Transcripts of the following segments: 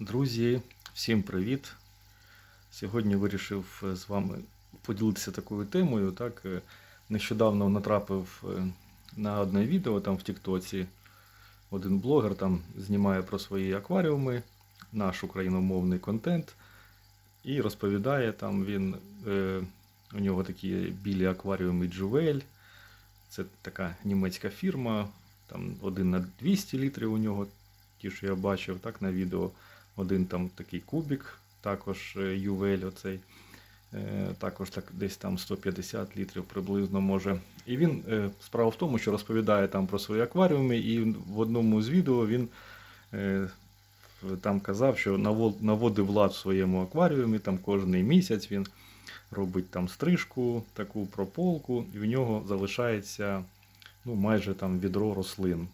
Друзі, всім привіт! Сьогодні вирішив е, з вами поділитися такою темою. Так, е, нещодавно натрапив е, на одне відео там в Тіктоці. Один блогер там знімає про свої акваріуми, наш україномовний контент, і розповідає там він. У нього такі білі акваріуми Джувель. Це така німецька фірма. Там один на 200 літрів у нього, ті, що я бачив так на відео. Один там такий кубік, також е, Ювель оцей. Е, Також так десь там 150 літрів приблизно може. І він е, справа в тому, що розповідає там про свої акваріуми, і в одному з відео він там казав, що наводив лад в своєму акваріумі, там кожний місяць він робить там стрижку, таку прополку, і в нього залишається ну, майже там відро рослин.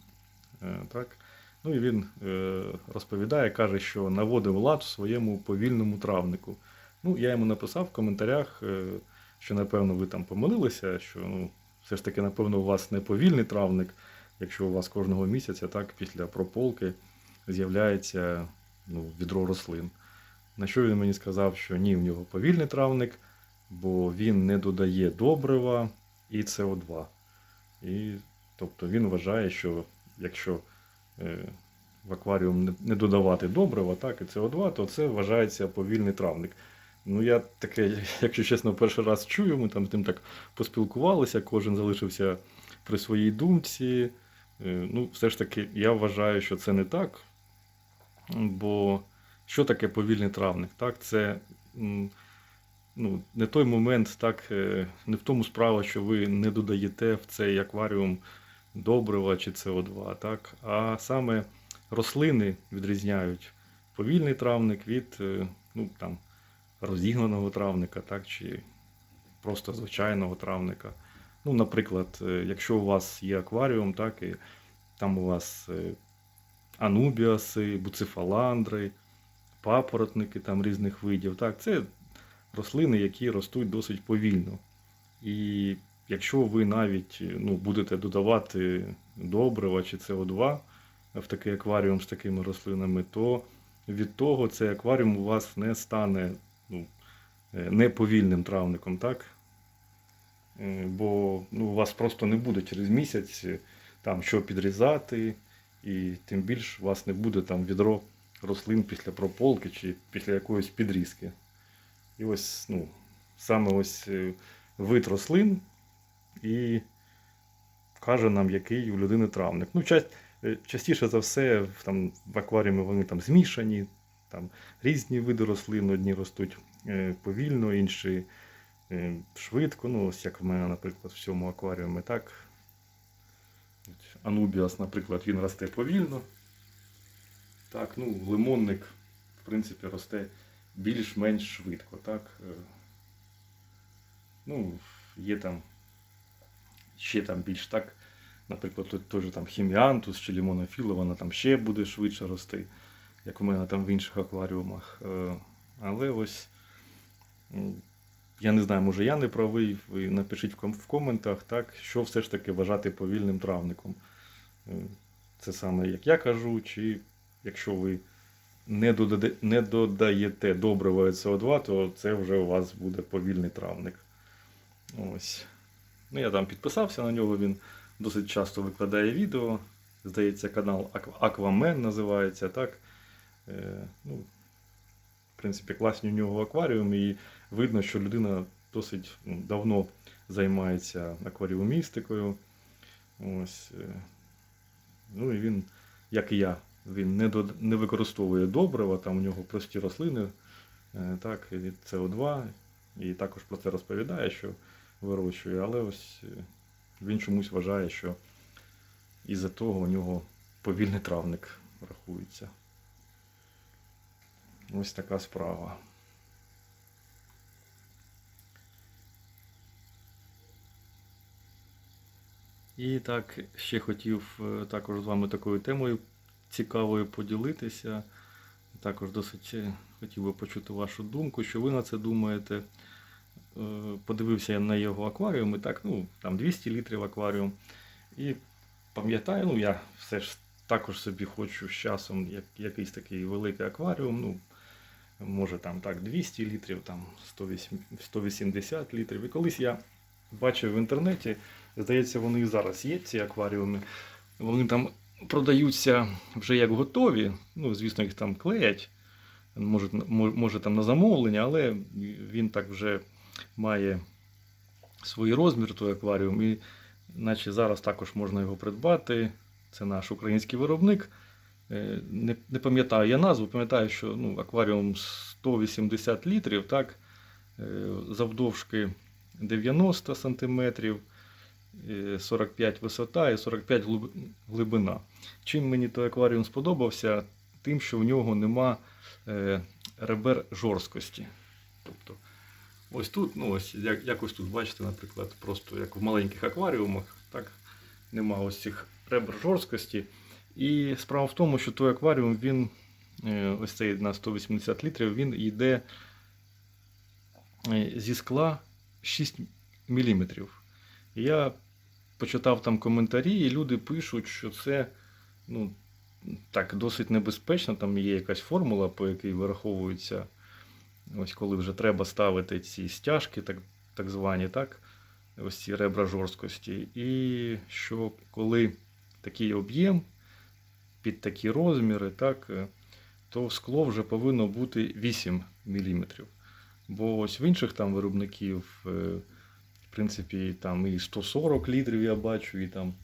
Так? Ну і він е, розповідає, каже, що наводив лад в своєму повільному травнику. Ну, я йому написав в коментарях, е, що напевно ви там помилилися, що ну, все ж таки, напевно, у вас не повільний травник, якщо у вас кожного місяця так, після прополки з'являється ну, відро рослин. На що він мені сказав, що ні, в нього повільний травник, бо він не додає добрива і СО2. І, тобто він вважає, що якщо е, в акваріум не- додавати добрива, так, і СО2, то це вважається повільний травник. Ну, я таке, якщо чесно, перший раз чую, ми там з ним так поспілкувалися, кожен залишився при своїй думці. Е, Ну, все ж таки, я вважаю, що це не так. Бо що таке повільний травник? Так, це ну, не той момент, так, е, не в тому справа, що ви не додаєте в цей акваріум добрива чи СО2, так, а саме рослини відрізняють повільний травник від е, ну, там, розігнаного травника, так, чи просто звичайного травника. Ну, наприклад, е, якщо у вас є акваріум, так, і там у вас е, анубіаси, буцефаландри, папоротники там різних видів. Так, це рослини, які ростуть досить повільно. І якщо ви навіть ну, будете додавати добрива чи СО2 в такий акваріум з такими рослинами, то від того цей акваріум у вас не стане ну, е, неповільним травником, так? Е, Бо ну, у вас просто не буде через місяць е, там що підрізати, і тим більш у вас не буде там відро рослин після прополки чи після якоїсь підрізки. І ось, ну, саме ось вид рослин і каже нам, який у людини травник. Ну, ча- е, частіше за все, там, в акваріумі вони там змішані, там різні види рослин, одні ростуть е, повільно, інші е, швидко. Ну, ось як в мене, наприклад, в цьому акваріумі так. Анубіас, наприклад, він росте повільно. Так, ну, лимонник, в принципі, росте більш-менш швидко. Так? Е, Ну, є там ще там більш так, наприклад, тут теж там хіміантус чи лімонофіла, вона там ще буде швидше рости, як у мене там в інших акваріумах. Е, Але ось я не знаю, може я не правий, ви напишіть в коментах, так, що все ж таки вважати повільним травником. Е, Це саме як я кажу, чи якщо ви не, додаде, не додаєте добрива СО2, то це вже у вас буде повільний травник. Ось. Ну, я там підписався на нього, він досить часто викладає відео. Здається, канал Аквамен називається, так? Е, ну, в принципі, класні у нього акваріуми, і видно, що людина досить ну, давно займається акваріумістикою. Ось. е, Ну і він, як і я, він не, дод- не використовує добрива, там у нього прості рослини, е, так, від СО2, і також про це розповідає, що вирощує, але ось він чомусь вважає, що із-за того у нього повільний травник рахується. Ось така справа. І так, ще хотів е, також з вами такою темою цікавою поділитися. Також досить е, хотів би почути вашу думку, що ви на це думаєте. Е, Подивився я на його акваріум, і так, ну, там 200 літрів акваріум. І пам'ятаю, ну я все ж також собі хочу з часом як, якийсь такий великий акваріум. Ну, може там так 200 літрів, там 180 літрів. І колись я бачив в інтернеті, здається, вони і зараз є, ці акваріуми. Вони там продаються вже як готові. Ну, звісно, їх там клеять. Може, може там на замовлення, але він так вже має свій розмір, той акваріум. І наче зараз також можна його придбати. Це наш український виробник. Е, Не, не пам'ятаю я назву, пам'ятаю, що ну, акваріум 180 літрів, так, е, завдовжки 90 сантиметрів, е, 45 висота і 45 глибина. Чим мені той акваріум сподобався? Тим, що в нього нема е, ребер жорсткості. Тобто, ось тут, ну ось як, якось тут, бачите, наприклад, просто як в маленьких акваріумах, так, нема ось цих ребер жорсткості. І справа в тому, що той акваріум, він, е, ось цей на 180 літрів, він йде е, зі скла 6 мм. Я почитав там коментарі, і люди пишуть, що це ну, так, досить небезпечно. Там є якась формула, по якій вираховується, ось коли вже треба ставити ці стяжки, так, так звані, так, ось ці ребра жорсткості. І що коли такий об'єм під такі розміри, так, е, то скло вже повинно бути 8 мм. Бо ось в інших там виробників, е, в принципі, там і 140 літрів я бачу, і там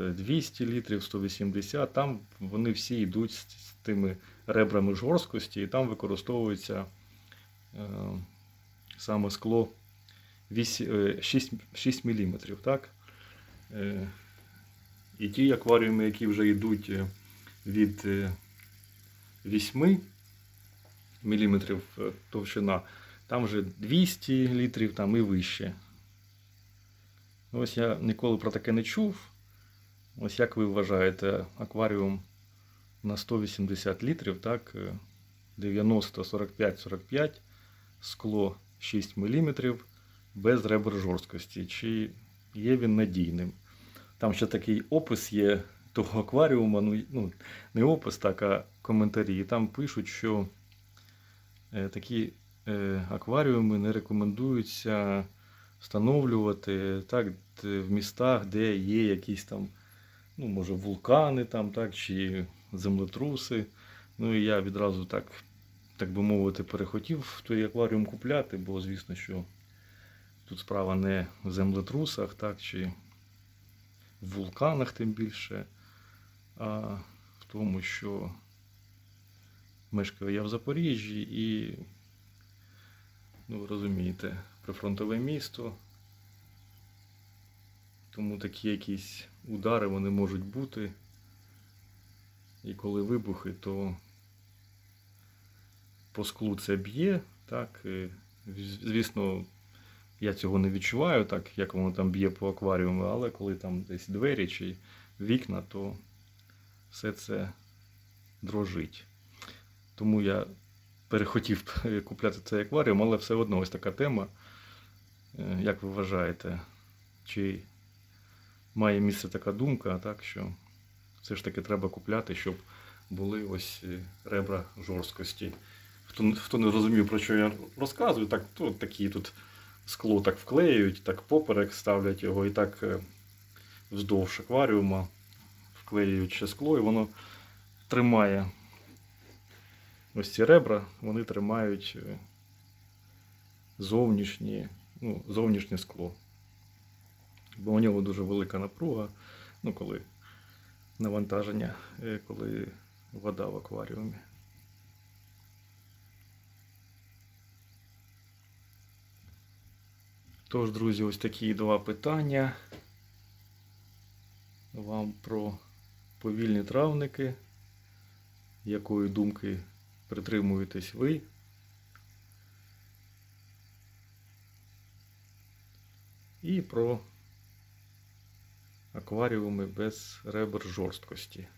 е, 200 літрів, 180, там вони всі йдуть з тими ребрами жорсткості, і там використовується е, саме скло 8, е, 6, 6 мм. Так? Е, і ті акваріуми, які вже йдуть е, від е, 8 мм товщина, там вже 200 літрів там і вище. Ось я ніколи про таке не чув. Ось як ви вважаєте, акваріум на 180 літрів, так, е, 90, 45, 45, скло 6 мм без ребер жорсткості. Чи є він надійним? Там ще такий опис є того акваріума, ну, ну не опис, так, а коментарі. І там пишуть, що е, такі е, акваріуми не рекомендуються встановлювати так, в містах, де є якісь там, ну, може, вулкани там, так, чи землетруси. Ну і я відразу так, так би мовити, перехотів той акваріум купляти, бо звісно, що тут справа не в землетрусах, так, чи в вулканах тим більше, а в тому, що мешкаю я в Запоріжжі і, ну, ви розумієте, прифронтове місто. Тому такі якісь удари вони можуть бути. І коли вибухи, то по склу це б'є, так. Звісно, я цього не відчуваю, так як воно там б'є по акваріуму, але коли там десь двері чи вікна, то все це дрожить. Тому я перехотів купляти цей акваріум, але все одно ось така тема. Е, Як ви вважаєте, чи має місце така думка, так, що все ж таки треба купляти, щоб були ось е, ребра жорсткості. Хто, хто не розумів, про що я розказую, так то такі тут скло так вклеюють, так поперек ставлять його і так е, вздовж акваріума вклеюють ще скло, і воно тримає ось ці ребра, вони тримають е, зовнішні, ну, зовнішнє скло. Бо у нього дуже велика напруга, ну, коли навантаження, е, коли вода в акваріумі. Тож, друзі, ось такі два питання вам про повільні травники. Якої думки притримуєтесь ви? І про акваріуми без ребер жорсткості.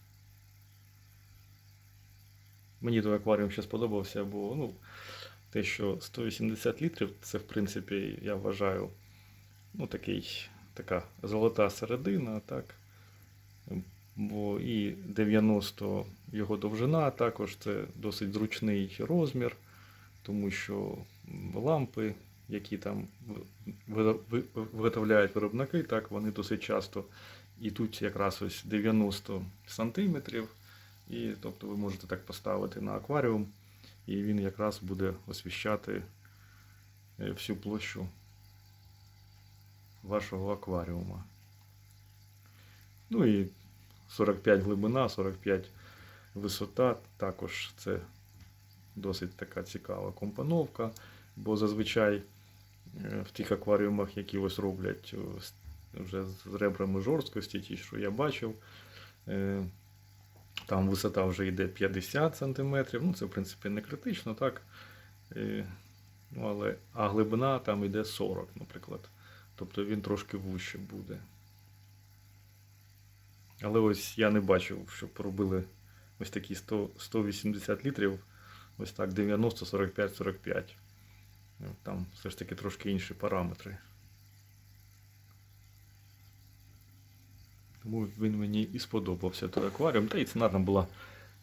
Мені той акваріум ще сподобався, бо ну, те, що 180 літрів, це в принципі, я вважаю, ну, такий, така золота середина, так. Бо і 90 його довжина також це досить зручний розмір, тому що лампи, які там ви- ви- виготовляють виробники, так, вони досить часто і тут якраз ось 90 сантиметрів. І тобто ви можете так поставити на акваріум, і він якраз буде освіщати е, всю площу вашого акваріума. Ну і 45 глибина, 45 висота. Також це досить така цікава компоновка, бо зазвичай е, в тих акваріумах, які ось роблять вже з ребрами жорсткості, ті, що я бачив, е, там висота вже йде 50 см. Ну, це, в принципі, не критично, так. Е, Ну, але, а глибина там йде 40, наприклад. Тобто він трошки вужче буде. Але ось я не бачив, щоб робили ось такі 100, 180 літрів, ось так 90, 45, 45. Ну, Там все ж таки трошки інші параметри. Тому він мені і сподобався той акваріум. Та і ціна там була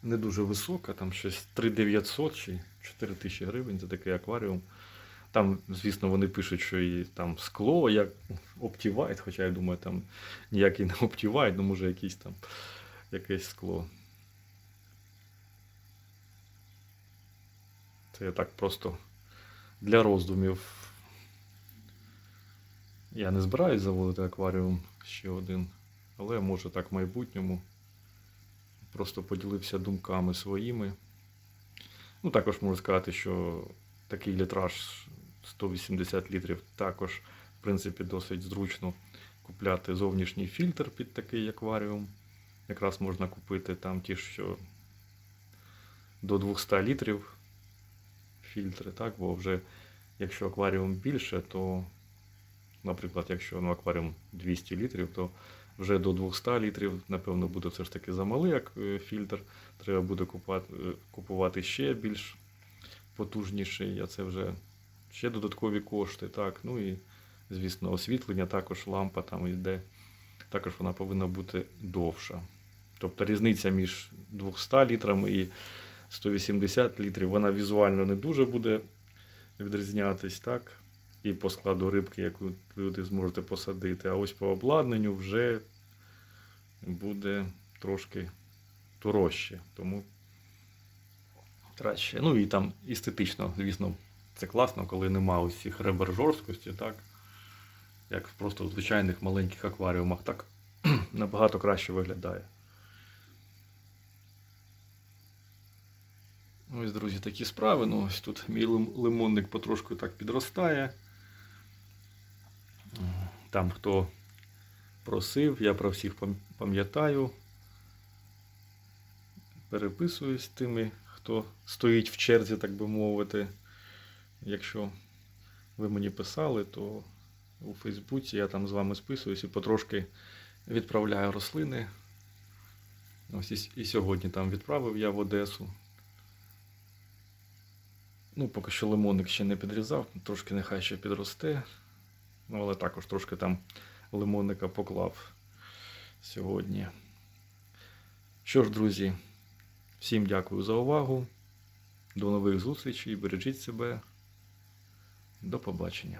не дуже висока, там щось 3900 чи 4000 гривень за такий акваріум. Там, звісно, вони пишуть, що і там скло, як Optivite, хоча я думаю, там ніякий не Optivite, ну може якийсь там якесь скло. Це я так просто для роздумів. Я не збираюсь заводити акваріум ще один, але може так в майбутньому. Просто поділився думками своїми. Ну, також можу сказати, що такий літраж 180 літрів також, в принципі, досить зручно купляти зовнішній фільтр під такий акваріум. Якраз можна купити там ті, що до 200 літрів фільтри, так? Бо вже якщо акваріум більше, то, наприклад, якщо ну, акваріум 200 літрів, то вже до 200 літрів, напевно, буде все ж таки замалий як е, фільтр. Треба буде купувати, е, купувати ще більш потужніший, а це вже ще додаткові кошти. Так? Ну і, звісно, освітлення, також лампа там йде. Також вона повинна бути довша. Тобто різниця між 200 літрами і 180 літрів, вона візуально не дуже буде відрізнятись, так? І по складу рибки, яку ви зможете посадити. А ось по обладнанню вже буде трошки дорожче. Тому краще. Ну і там естетично, звісно, це класно, коли нема ось цих ребер жорсткості, так? Як просто в звичайних маленьких акваріумах, так набагато краще виглядає. Ось, друзі, такі справи. Ну, ось тут мій лимонник потрошку так підростає. Там хто просив, я про всіх пам'ятаю. Переписуюсь з тими, хто стоїть в черзі, так би мовити. Якщо ви мені писали, то у Фейсбуці я там з вами списуюсь і потрошки відправляю рослини. Ось і, сьогодні там відправив я в Одесу. Ну, поки що лимонник ще не підрізав, трошки нехай ще підросте. Ну, але також трошки там лимонника поклав сьогодні. Що ж, друзі, всім дякую за увагу. До нових зустрічей. Бережіть себе. До побачення.